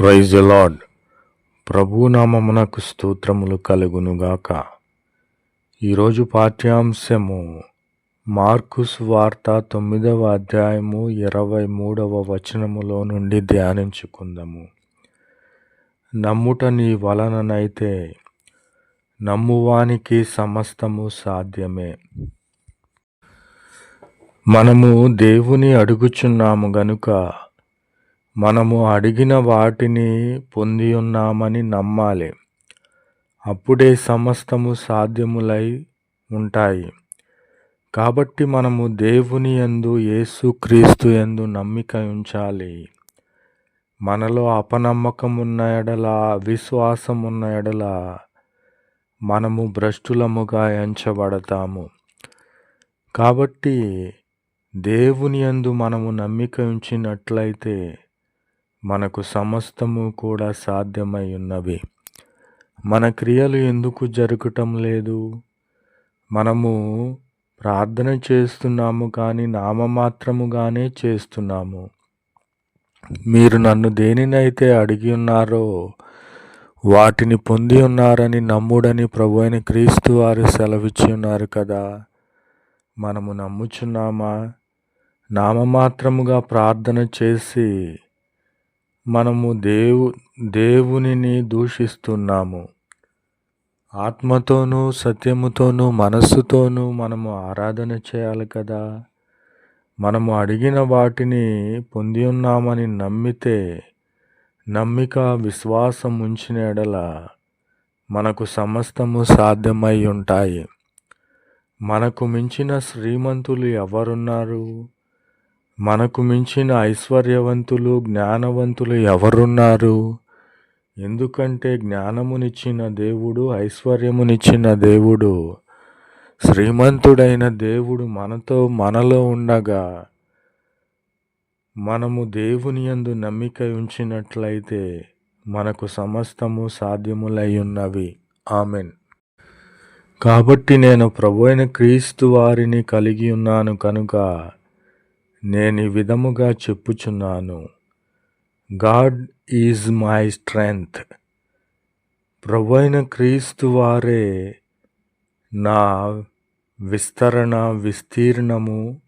Praise lord ప్రభునామమునకు స్తోత్రములు కలుగునుగాక. ఈరోజు పాఠ్యాంశము మార్కుస్ వార్త తొమ్మిదవ అధ్యాయము ఇరవై మూడవ వచనములో నుండి ధ్యానించుకుందాము. నమ్ముట నీ వలననైతే నమ్మువానికి సమస్తము సాధ్యమే. మనము దేవుని అడుగుచున్నాము గనుక మనము అడిగిన వాటిని పొంది ఉన్నామని నమ్మాలి. అప్పుడే సమస్తము సాధ్యములై ఉంటాయి. కాబట్టి మనము దేవుని యందు యేసుక్రీస్తు యందు నమ్మిక ఉంచాలి. మనలో అపనమ్మకం ఉన్న ఎడల అవిశ్వాసం ఉన్న ఎడల మనము భ్రష్టులముగా ఎంచబడతాము. కాబట్టి దేవుని యందు మనము నమ్మిక ఉంచినట్లయితే మనకు సమస్తము కూడా సాధ్యమై ఉన్నవి. మన క్రియలు ఎందుకు జరగటం లేదు? మనము ప్రార్థన చేస్తున్నాము కానీ నామమాత్రముగానే చేస్తున్నాము. మీరు నన్ను దేనినైతే అడిగి ఉన్నారో వాటిని పొంది ఉన్నారని నమ్ముడని ప్రభు అయిన క్రీస్తు వారు సెలవిచ్చి ఉన్నారు కదా. మనము నమ్ముచున్నామా? నామమాత్రముగా ప్రార్థన చేసి మనము దేవు దేవునిని దూషిస్తున్నాము. ఆత్మతోనూ సత్యముతోనూ మనస్సుతోనూ మనము ఆరాధన చేయాలి కదా. మనము అడిగిన వాటిని పొంది ఉన్నామని నమ్మితే నమ్మిక విశ్వాసం ఉంచిన ఎడల మనకు సమస్తము సాధ్యమై ఉంటాయి. మనకు మించిన శ్రీమంతులు ఎవరున్నారు? మనకు మించిన ఐశ్వర్యవంతులు జ్ఞానవంతులు ఎవరున్నారు? ఎందుకంటే జ్ఞానమునిచ్చిన దేవుడు ఐశ్వర్యమునిచ్చిన దేవుడు శ్రీమంతుడైన దేవుడు మనతో మనలో ఉండగా మనము దేవుని యందు నమ్మిక ఉంచినట్లయితే మనకు సమస్తము సాధ్యములై ఉన్నవి. ఆమెన్. కాబట్టి నేను ప్రభు అయిన క్రీస్తు వారిని కలిగి ఉన్నాను కనుక నేను ఈ విధముగా చెప్పుచున్నాను. గాడ్ ఈజ్ మై స్ట్రెంగ్త్ ప్రభు అయిన క్రీస్తు వారే నా విస్తరణ విస్తీర్ణము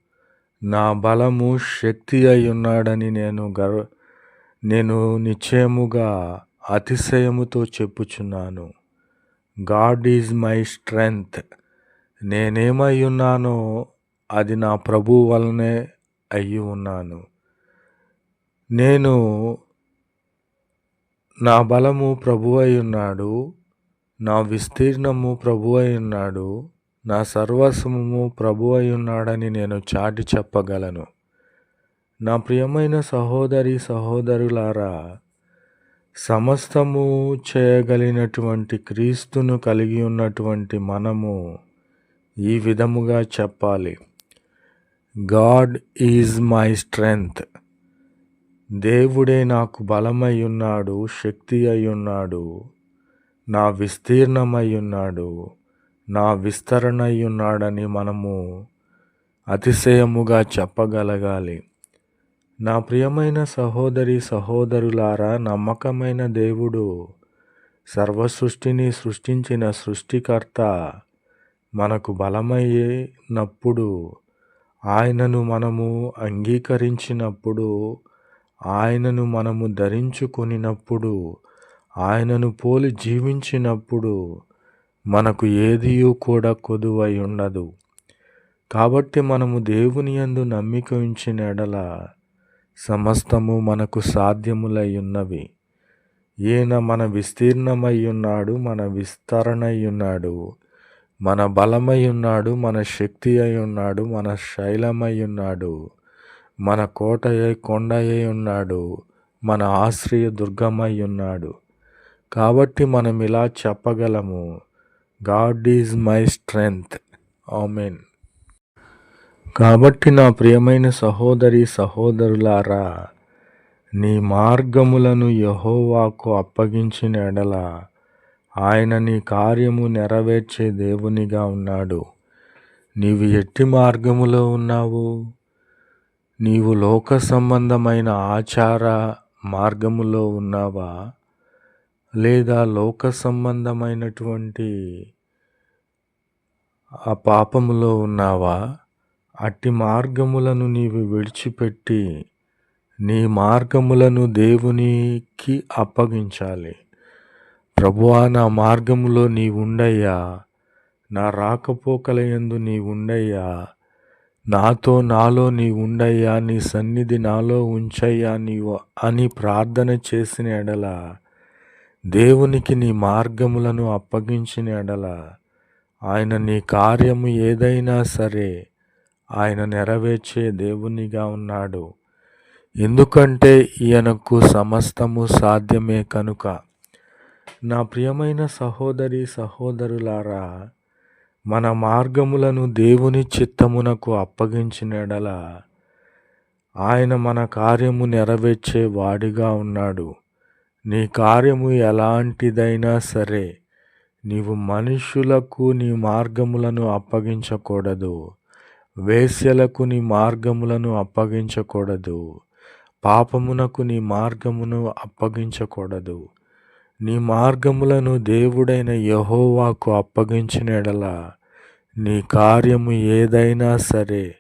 నా బలము శక్తి అయి ఉన్నాడని నేను గర్వ నేను నిశ్చయముగా అతిశయముతో చెప్పుచున్నాను. గాడ్ ఈజ్ మై స్ట్రెంగ్త్ నేనేమై ఉన్నానో అది నా ప్రభు వలనే అయ్యి ఉన్నాను. నేను నా బలము ప్రభు అయి ఉన్నాడు. నా విస్తీర్ణము ప్రభు అయి ఉన్నాడు. నా సర్వస్వము ప్రభు అయి ఉన్నాడని నేను చాటి చెప్పగలను. నా ప్రియమైన సహోదరి సహోదరులారా సమస్తము చేయగలిగినటువంటి క్రీస్తును కలిగి ఉన్నటువంటి మనము ఈ విధముగా చెప్పాలి. God is my strength. దేవుడే నాకు బలమై ఉన్నాడు శక్తి అయి ఉన్నాడు నా విస్తీర్ణమై ఉన్నాడు నా విస్తరణ అయి ఉన్నాడని మనము అతిశయముగా చెప్పగలగాలి. నా ప్రియమైన సహోదరి సహోదరులారా నమ్మకమైన దేవుడు సర్వసృష్టిని సృష్టించిన సృష్టికర్త మనకు బలమైనప్పుడు ఆయనను మనము అంగీకరించినప్పుడు ఆయనను మనము ధరించుకొనినప్పుడు ఆయనను పోలి జీవించినప్పుడు మనకు ఏదియూ కూడా కొదువై ఉండదు. కాబట్టి మనము దేవుని యందు నమ్మిక ఉంచిన ఎడల సమస్తము మనకు సాధ్యములై ఉన్నవి. ఈయన మన విస్తీర్ణమై ఉన్నాడు మన విస్తరణయ్యున్నాడు ఉన్నాడు. మన బలమై ఉన్నాడు మన శక్తి అయి ఉన్నాడు మన శైలమై ఉన్నాడు. మన కోటయ్య కొండయ్య ఉన్నాడు. మన ఆశ్రయ దుర్గమై ఉన్నాడు. కాబట్టి మనం ఇలా చెప్పగలము. God is my strength. Amen. కాబట్టి నా ప్రియమైన సహోదరి సహోదరులారా నీ మార్గములను యహోవాకు అప్పగించిన ఎడల ఆయన నీ కార్యము నెరవేర్చే దేవునిగా ఉన్నాడు. నీవు ఎట్టి మార్గములో ఉన్నావు? నీవు లోక సంబంధమైన ఆచార మార్గములో ఉన్నావా? లేదా లోక సంబంధమైనటువంటి ఆ పాపములో ఉన్నావా? అట్టి మార్గములను నీవు విడిచిపెట్టి నీ మార్గములను దేవునికి అప్పగించాలి. ప్రభువా నా మార్గములో నీ ఉండయ్యా నా రాకపోకల యందు నీ ఉండయ్యా నాతో నాలో నీ ఉండయ్యా నీ సన్నిధి నాలో ఉంచయ్యా నీవు అని ప్రార్థన చేసిన ఎడల దేవునికి నీ మార్గములను అప్పగించిన ఎడల ఆయన నీ కార్యము ఏదైనా సరే ఆయన నెరవేర్చే దేవునిగా ఉన్నాడు. ఎందుకంటే ఈయనకు సమస్తము సాధ్యమే కనుక. నా ప్రియమైన సహోదరి సహోదరులారా మన మార్గములను దేవుని చిత్తమునకు అప్పగించినడల ఆయన మన కార్యము నెరవేర్చే వాడిగా ఉన్నాడు. నీ కార్యము ఎలాంటిదైనా సరే నీవు మనుషులకు నీ మార్గములను అప్పగించకూడదు. వేశ్యలకు నీ మార్గములను అప్పగించకూడదు. పాపమునకు నీ మార్గమును అప్పగించకూడదు. నీ మార్గములను దేవుడైన యహోవాకు అప్పగించిన ఎడల నీ కార్యము ఏదైనా సరే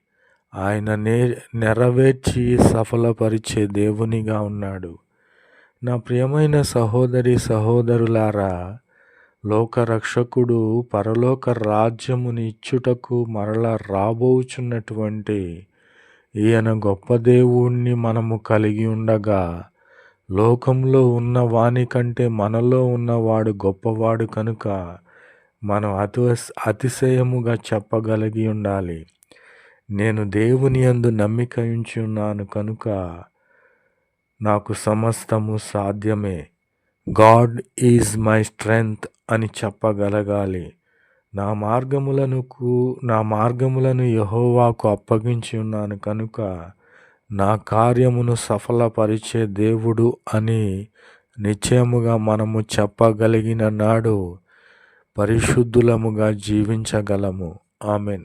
ఆయన నే నెరవేర్చి సఫలపరిచే దేవునిగా ఉన్నాడు. నా ప్రియమైన సహోదరి సహోదరులారా లోకరక్షకుడు పరలోక రాజ్యముని ఇచ్చుటకు మరలా రాబోచున్నటువంటి ఈయన గొప్ప దేవుణ్ణి మనము కలిగి ఉండగా లోకంలో ఉన్న వాని కంటే మనలో ఉన్నవాడు గొప్పవాడు కనుక మనం అతి అతిశయముగా చెప్పగలిగి ఉండాలి. నేను దేవుని యందు నమ్మిక ఉంచి ఉన్నాను కనుక నాకు సమస్తము సాధ్యమే. గాడ్ ఈజ్ మై స్ట్రెంగ్త్ అని చెప్పగలగాలి. నా మార్గములను నా మార్గములను యహోవాకు అప్పగించి ఉన్నాను కనుక నా కార్యమును సఫలపరిచే దేవుడు అని నిశ్చయముగా మనము చెప్పగలిగిన నాడు పరిశుద్ధులముగా జీవించగలము. ఆమెన్.